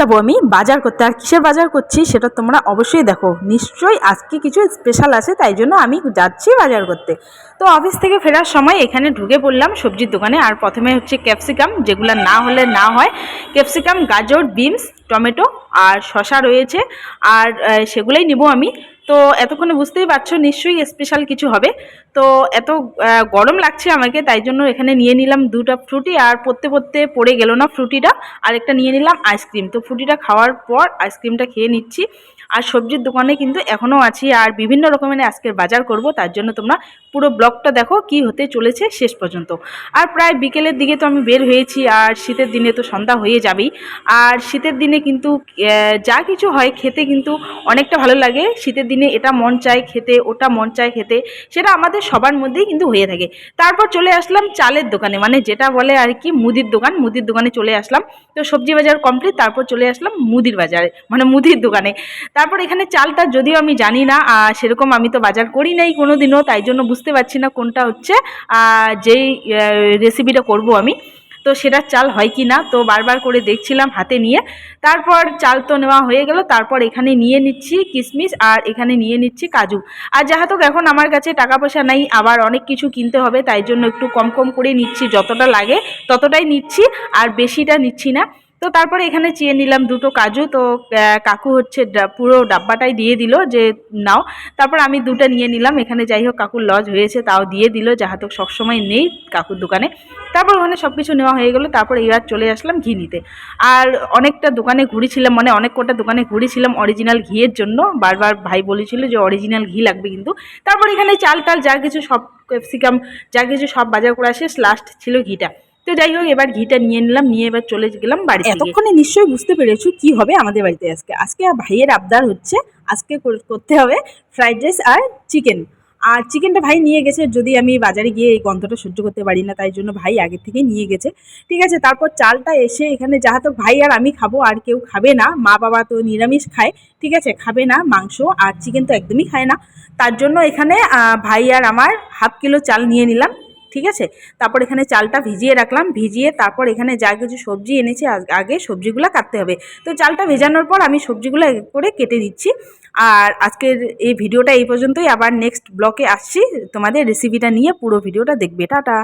যাব আমি, বাজার করতে। আর কিসের বাজার করছি সেটা তোমরা অবশ্যই দেখো। নিশ্চয়ই আজকে কিছু স্পেশাল আছে, তাই জন্য আমি যাচ্ছি বাজার করতে। তো অফিস থেকে ফেরার সময় এখানে ঢুকে পড়লাম সবজির দোকানে। আর প্রথমে হচ্ছে ক্যাপসিকাম যেগুলো না হলে না হয়। ক্যাপসিকাম গাজর বিনস টমেটো আর শশা রয়েছে। আর সেগুলোই নিব আমি। তো এতক্ষণে বুঝতেই পারছ, নিশ্চয়ই স্পেশাল কিছু হবে। তো এত গরম লাগছে আমাকে, তাই জন্য এখানে নিয়ে নিলাম দুটা ফ্রুটি, আর পড়তে পড়তে পড়ে গেল না ফ্রুটিটা আর একটা নিয়ে নিলাম আইসক্রিম তো ফ্রুটিটা খাওয়ার পর আইসক্রিমটা খেয়ে নিচ্ছি। আর সবজির দোকানে কিন্তু এখনও আছি আর বিভিন্ন রকমের আজকের বাজার করব, তার জন্য তোমরা পুরো ব্লগটা দেখো কি হতে চলেছে শেষ পর্যন্ত। আর প্রায় বিকেলের দিকে তো আমি বের হয়েছি আর শীতের দিনে তো সন্ধ্যা হয়ে যাবেই। আর শীতের দিনে কিন্তু যা কিছু হয় খেতে কিন্তু অনেকটা ভালো লাগে। শীতের দিনে এটা মন চায় খেতে, ওটা মন চায় খেতে, সেটা আমাদের সবার মধ্যেই কিন্তু হয়ে থাকে। তারপর চলে আসলাম চালের দোকানে মানে যেটা বলে আর কি মুদির দোকান, মুদির দোকানে চলে আসলাম। তো সবজি বাজার কমপ্লিট তারপর চলে আসলাম মুদির বাজারে মানে মুদির দোকানে। তারপর এখানে চালটা যদিও আমি জানি না সেরকম আমি তো বাজার করি নাই কোনো দিনও তাই জন্য বুঝতে পারছি না কোনটা হচ্ছে যেই রেসিপিটা করব আমি। তো সেটা চাল হয় কি না, তো বারবার করে দেখছিলাম হাতে নিয়ে। তারপর চাল তো নেওয়া হয়ে গেল, তারপর এখানে নিয়ে নিচ্ছি কিশমিশ আর এখানে নিয়ে নিচ্ছি কাজু। আর যাহাতক এখন আমার কাছে টাকা পয়সা নাই, আবার অনেক কিছু কিনতে হবে, তাই জন্য একটু কম কম করে নিচ্ছি, যতটা লাগে ততটাই নিচ্ছি, আর বেশিটা নিচ্ছি না। তো তারপরে এখানে চেয়ে নিলাম দুটো কাজু। তো কাকু হচ্ছে পুরো ডাব্বাটাই দিয়ে দিল যে, নাও। তারপর আমি দুটো নিয়ে নিলাম। এখানে যাই হোক, কাকুর লজ হয়েছে, তাও দিয়ে দিল যাহাতক সবসময় নেই কাকুর দোকানে। তারপর ওখানে সব কিছু নেওয়া হয়ে গেলো। তারপর এবার চলে আসলাম ঘি নিতে। আর অনেকটা দোকানে ঘুরেছিলাম মানে অনেক কটা দোকানে ঘুরেছিলাম অরিজিনাল ঘিয়ের জন্য। বারবার ভাই বলেছিল যে অরিজিনাল ঘি লাগবে কিন্তু। তারপর এখানে চাল টাল যা কিছু সব ক্যাপসিকাম যা কিছু সব বাজার করে আসে লাস্ট ছিল ঘিটা। তো যাই হোক, এবার ঘিটা নিয়ে নিলাম, নিয়ে এবার চলে গেলাম বাড়ি এতক্ষণে নিশ্চয়ই বুঝতে পেরেছ কি হবে আমাদের বাড়িতে আজকে। আজকে ভাইয়ের আবদার হচ্ছে, আজকে কর- করতে হবে ফ্রাইড রাইস আর চিকেন আর চিকেনটা ভাই নিয়ে গেছে, যদি আমি বাজারে গিয়ে এই গন্ধটা সহ্য করতে পারি না, তাই জন্য ভাই আগে থেকে নিয়ে গেছে। ঠিক আছে, তারপর চালটা এসে এখানে যাহা তো ভাই আর আমি খাব, আর কেউ খাবে না। মা বাবা তো নিরামিষ খায়, ঠিক আছে, খাবে না মাংস, আর চিকেন তো একদমই খায় না। তার জন্য এখানে ভাই আর আমার হাফ কিলো চাল নিয়ে নিলাম। ঠিক আছে? তারপর এখানে চালটা ভিজিয়ে রাখলাম, ভিজিয়ে তারপর এখানে যা কিছু সবজি এনেছি আগে সবজিগুলো কাটতে হবে। তো চালটা ভেজানোর পর আমি সবজিগুলো করে কেটে দিচ্ছি। আর আজকের এই ভিডিওটা এই পর্যন্তই। আবার নেক্সট ব্লকে আসছি। তোমাদের রেসিপিটা নিয়ে পুরো ভিডিওটা দেখবে। টাটা!